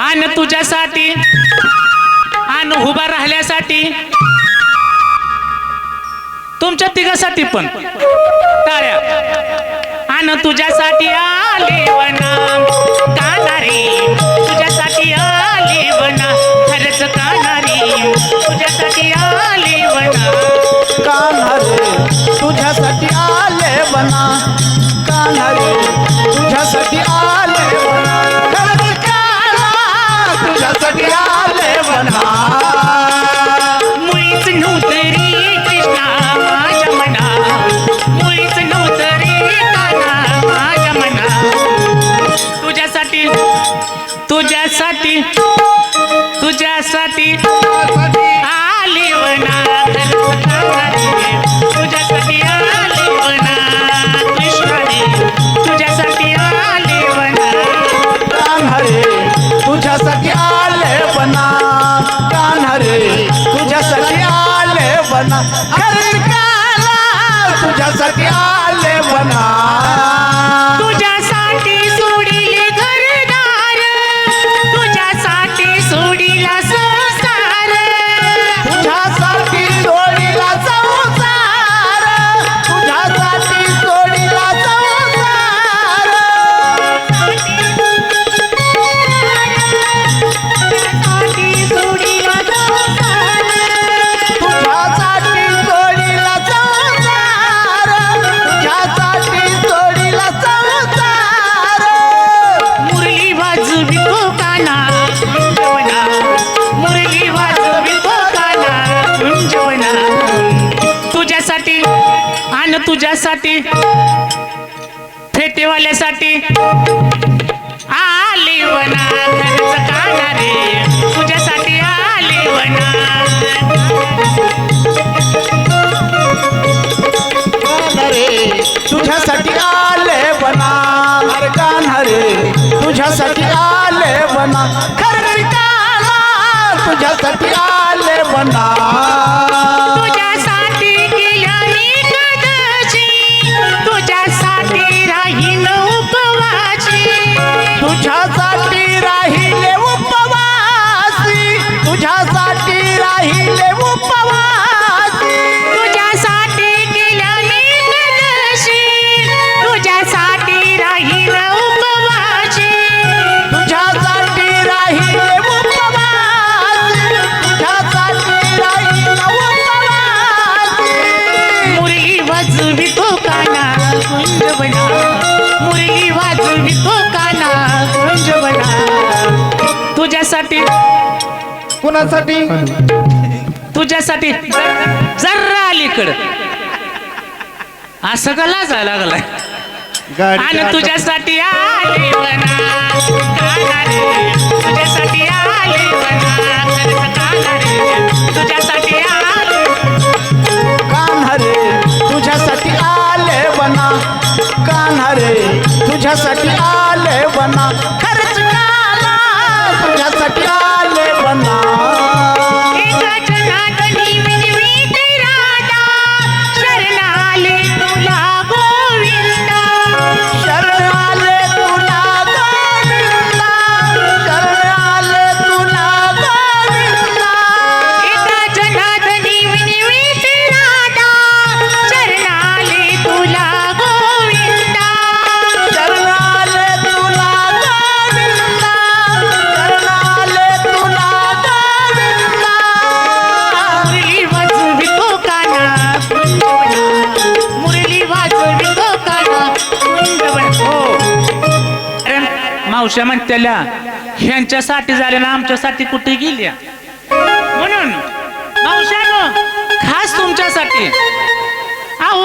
तुझ्यासाठी आणि उभा राहिल्यासाठी. तुमच्या तिघासाठी पण. टाळ्या आणि तुझ्यासाठी आले वना कानारी तुझ्यासाठी आले वना खरंच कानारी तुझ्यासाठी आले वना कान्हारे तुझ्यासाठी आले बना कान्हारे तुझ्यासाठी तुझ्यासाठी तुझ्यासाठी आली वना तुझ्यासाठी आली वना तुझ्यासाठी आली वना तुझ्यासाठी आले बना कान्हारे तुझ्यासाठी आले बना खरंच कान्हा तुझ्यासाठी तुझ्यासाठी फेटेवाल्यासाठी आली वना खरंच काना रे तुझ्यासाठी आली वना रे तुझ्यासाठी आले बना अरे रे तुझ्यासाठी आले बना खरं तुझ्यासाठी आले बना राहिले उपवासी. तुझ्यासाठी गेल्या मी कदाची तुझ्यासाठी राहिले उपवासी. तुझ्यासाठी राहिले उपवासी. मुरली वाजवी तो काना कुंजवना मुरली वाजवी तो काना कुंजवना तुझ्यासाठी कुणासाठी? तुझ्यासाठी. जर्रा अलीकडं. असं का लाजा लागलाय. आणि तुझ्यासाठी आले रे तुझ्यासाठी आले तुझ्यासाठी मावश्या म्हणत्याला ह्यांच्यासाठी झाल्या ना आमच्यासाठी कुठे गेल्या? म्हणून मावश्या खास तुमच्यासाठी. आहो